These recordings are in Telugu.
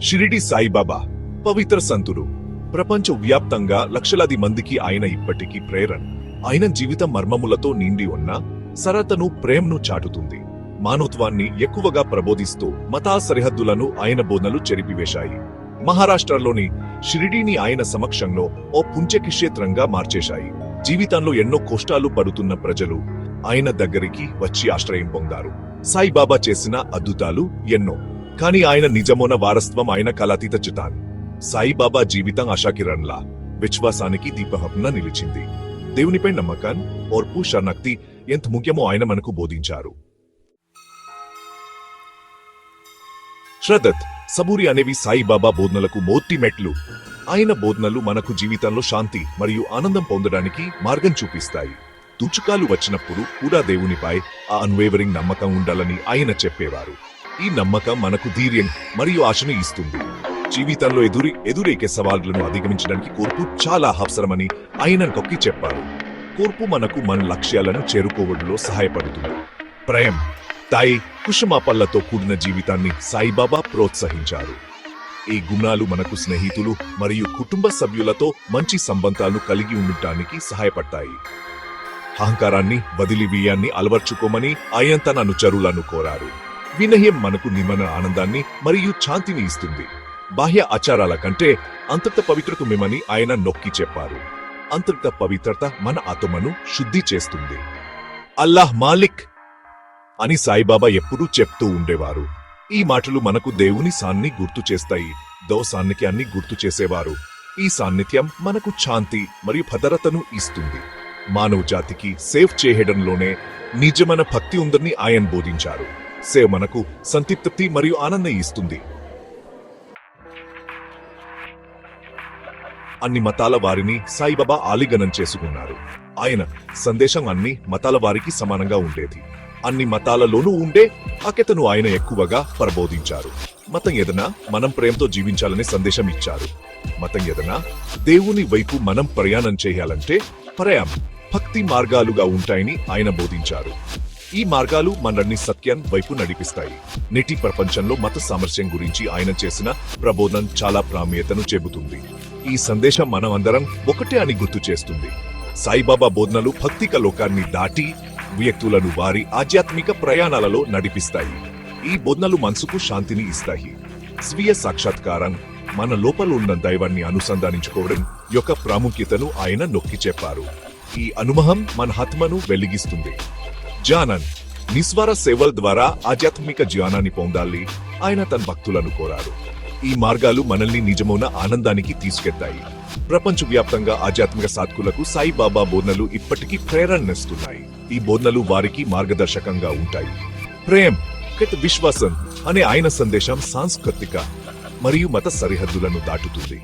షిరిడి సాయిబాబా పవిత్ర సంతులు. ప్రపంచ వ్యాప్తంగా లక్షలాది మందికి ఆయన ఇప్పటికీ ప్రేరణ. ఆయన జీవిత మర్మములతో నిండి ఉన్న సరతను ప్రేమను చాటుతుంది. మానవత్వాన్ని ఎక్కువగా ప్రబోధిస్తూ మతా సరిహద్దులను ఆయన బోధనలు చెరిపివేశాయి. మహారాష్ట్రలోని షిరిడీని ఆయన సమక్షంలో ఓ పుంచక్షేత్రంగా మార్చేశాయి. జీవితంలో ఎన్నో కష్టాలు పడుతున్న ప్రజలు ఆయన దగ్గరికి వచ్చి ఆశ్రయం పొందారు. సాయిబాబా చేసిన అద్భుతాలు ఎన్నో. కానీ ఆయన నిజమున వారసత్వం ఆయన కళాతీత చితాన్. సాయిబాబా జీవితం ఆశాకిరణ్లా విశ్వాసానికి దీపహప్న నిలిచింది. దేవునిపై నమ్మకం ఓర్పు శరణక్తి ఎంత ముఖ్యమో ఆయన మనకు బోధించారు. శ్రద్ధత్ సబూరి అనేవి సాయిబాబా బోధనలకు మోర్తి మెట్లు. ఆయన బోధనలు మనకు జీవితంలో శాంతి మరియు ఆనందం పొందడానికి మార్గం చూపిస్తాయి. తుచుకాలు వచ్చినప్పుడు కూడా దేవునిపై ఆ అన్వేవరింగ్ నమ్మకం ఉండాలని ఆయన చెప్పేవారు. ఈ నమ్మకం మనకు ధైర్యం మరియు ఆశను ఇస్తుంది. జీవితంలో ఎదురి ఎదురేకే సవాళ్ళను అధిగమించడానికి కోర్పు చాలా అవసరమని ఆయన కొక్కి చెప్పారు. కోర్పు మనకు మన లక్ష్యాలను చేరుకోవడంలో సహాయపడుతుంది. ప్రేమ్ తాయి కుషమాపల్లతో కూడిన జీవితాన్ని సాయిబాబా ప్రోత్సహించారు. ఈ గుణాలు మనకు స్నేహితులు మరియు కుటుంబ సభ్యులతో మంచి సంబంధాలను కలిగి ఉండటానికి సహాయపడతాయి. అహంకారాన్ని వదిలివేయాన్ని అలవర్చుకోమని ఆయన తన అనుచరులను కోరారు. వినయం మనకు నిమన ఆనందాన్ని మరియు శాంతిని ఇస్తుంది. బాహ్య ఆచారాల కంటే అంతర్గత పవిత్రత మిమ్మని ఆయన నొక్కి చెప్పారు. అంతర్గత పవిత్రత మన ఆత్మను శుద్ధి చేస్తుంది. అల్లాహ్ మాలిక్ అని సాయిబాబా ఎప్పుడూ చెప్తూ ఉండేవారు. ఈ మాటలు మనకు దేవుని సాన్ని గుర్తు చేస్తాయి. దో సాన్నిధ్యాన్ని గుర్తు చేసేవారు. ఈ సాన్నిధ్యం మనకు శాంతి మరియు భద్రతను ఇస్తుంది. మానవ జాతికి సేవ్ చేయడంలోనే నిజమైన భక్తి ఉందని ఆయన బోధించారు. సేవ మనకు సంతృప్తి మరియు ఆనందం ఇస్తుంది. అన్ని మతాల వారిని సాయిబాబా ఆలిగనం చేసుకున్నారు. ఆయన సందేశం అన్ని మతాల వారికి సమానంగా ఉండేది. అన్ని మతాలలోనూ ఉండే ఆకెతను ఆయన ఎక్కువగా ప్రబోధించారు. మతం ఎదనా మనం ప్రేమతో జీవించాలనే సందేశం ఇచ్చారు. మతం ఎదనా దేవుని వైపు మనం ప్రయాణం చేయాలంటే ప్రయాణం భక్తి మార్గాలుగా ఉంటాయని ఆయన బోధించారు. ఈ మార్గాలు మనల్ని సత్యం వైపు నడిపిస్తాయి. నేటి ప్రపంచంలో మత సామరస్యం గురించి ఆయన చేసిన ప్రబోధన చాలా ప్రాముఖ్యతను చెబుతుంది. ఈ సందేశం మనం అందరం ఒకటే అని గుర్తు చేస్తుంది. సాయిబాబా బోధనలు భక్తిక లోకాన్ని దాటి వ్యక్తులను వారి ఆధ్యాత్మిక ప్రయాణాలలో నడిపిస్తాయి. ఈ బోధనలు మనసుకు శాంతిని ఇస్తాయి. స్వీయ సాక్షాత్కారం మన లోపల ఉన్న దైవాన్ని అనుసంధానించుకోవడం యొక్క ప్రాముఖ్యతను ఆయన నొక్కి చెప్పారు. ఈ అనుభవం మన ఆత్మను వెలిగిస్తుంది. జానన్. నిస్వార సేవల ద్వారా ఆధ్యాత్మిక జ్ఞానాన్ని పొందాలి ఆయన తన భక్తులను కోరారు ఈ మార్గాలు మనల్ని నిజమైన ఆనందానికి తీసుకెళ్తాయి ప్రపంచవ్యాప్తంగా ఆధ్యాత్మిక సాధకులకు సాయిబాబా బోధనలు ఇప్పటికీ ప్రేరణనిస్తున్నాయి. ఈ బోధనలు వారికి మార్గదర్శకంగా ఉంటాయి. ప్రేమ్ కట్ విశ్వాసం అనే ఆయన సందేశం సాంస్కృతిక మరియు మత సరిహద్దులను దాటుతుంది.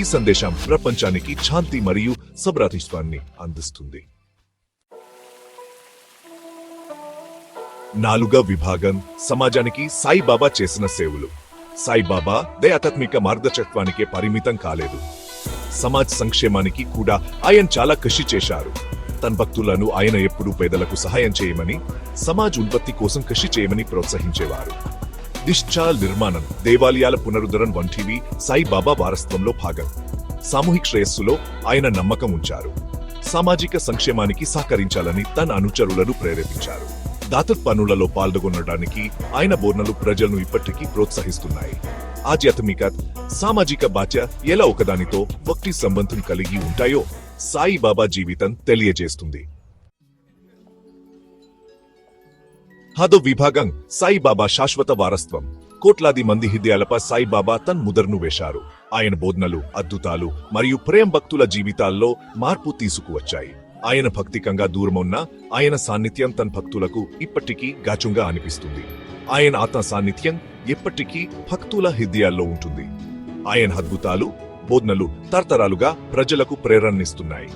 ఈ సందేశం ప్రపంచానికి శాంతి మరియు సభ్రాతిత్వాన్ని అందిస్తుంది. నాలుగవ విభాగం సమాజానికి సాయిబాబా చేసిన సేవలు. సాయిబాబా దయాత్మిక మార్గచత్వానికే పరిమితం కాలేదు. సమాజ్ సంక్షేమానికి కూడా ఆయన చాలా కృషి చేశారు. తన భక్తులను ఆయన ఎప్పుడూ పేదలకు సహాయం చేయమని సమాజ్ ఉత్పత్తి కోసం కృషి చేయమని ప్రోత్సహించేవారు. డిశ్చాల్ నిర్మాణం దేవాలయాల పునరుద్ధరణ వంటివి సాయిబాబా వారసత్వంలో భాగం. సామూహిక శ్రేయస్సులో ఆయన నమ్మకం ఉంచారు. సామాజిక సంక్షేమానికి సహకరించాలని తన అనుచరులను ప్రేరేపించారు. దాతత్ పనులలో పాల్గొనడానికి ఆయన బోర్నలు ప్రజలను ఇప్పటికీ ప్రోత్సహిస్తున్నాయి. ఆధ్యాత్మిక సామాజిక బాధ్య ఎలా ఒకదానితో భక్తి సంబంధం కలిగి ఉంటాయో సాయిబాబా జీవితం తెలియజేస్తుంది. హదో విభాగం సాయిబాబా శాశ్వత వారసత్వం. కోట్లాది మంది హృదయాలపై సాయిబాబా తన్ ముదర్ను వేశారు. ఆయన బోధనలు అద్భుతాలు మరియు ప్రేమ భక్తుల జీవితాల్లో మార్పు తీసుకువచ్చాయి. ఆయన భక్తికంగా దూరమున్న ఆయన సాన్నిధ్యం తన భక్తులకు ఇప్పటికీ గాచుంగా అనిపిస్తుంది. ఆయన ఆత్మ సాన్నిధ్యం ఎప్పటికీ భక్తుల హృదయాల్లో ఉంటుంది. ఆయన అద్భుతాలు బోధనలు తరతరాలుగా ప్రజలకు ప్రేరణనిస్తున్నాయి.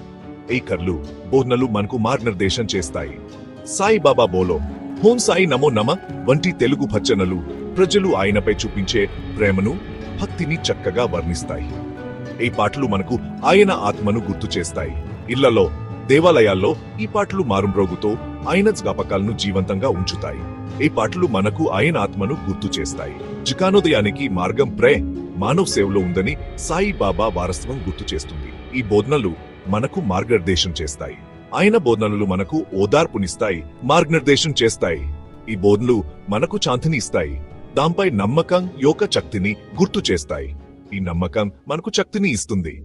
ఈ కర్లు బోధనలు మనకు మార్గనిర్దేశం చేస్తాయి. సాయిబాబా బోలో హోం సాయి నమో నమ వంటి తెలుగు భజనలు ప్రజలు ఆయనపై చూపించే ప్రేమను భక్తిని చక్కగా వర్ణిస్తాయి. ఈ పాటలు మనకు ఆయన ఆత్మను గుర్తు చేస్తాయి. ఇళ్ళలో దేవాలయాల్లో ఈ పాటలు మారుమ్రోగుతో ఆయన జ్ఞాపకాలను జీవంతంగా ఉంచుతాయి. ఈ పాటలు మనకు ఆయన ఆత్మను గుర్తు చేస్తాయి. జికానోదయానికి మార్గం ప్రే మానవ సేవలో ఉందని సాయి బాబా వారసత్వం గుర్తు చేస్తుంది. ఈ బోధనలు మనకు మార్గనిర్దేశం చేస్తాయి. ఆయన బోధనలు మనకు ఓదార్పునిస్తాయి మార్గనిర్దేశం చేస్తాయి. ఈ బోధనలు మనకు శాంతిని ఇస్తాయి. దాంపై నమ్మకం యొక్క శక్తిని గుర్తు చేస్తాయి. ఈ నమ్మకం మనకు శక్తిని ఇస్తుంది.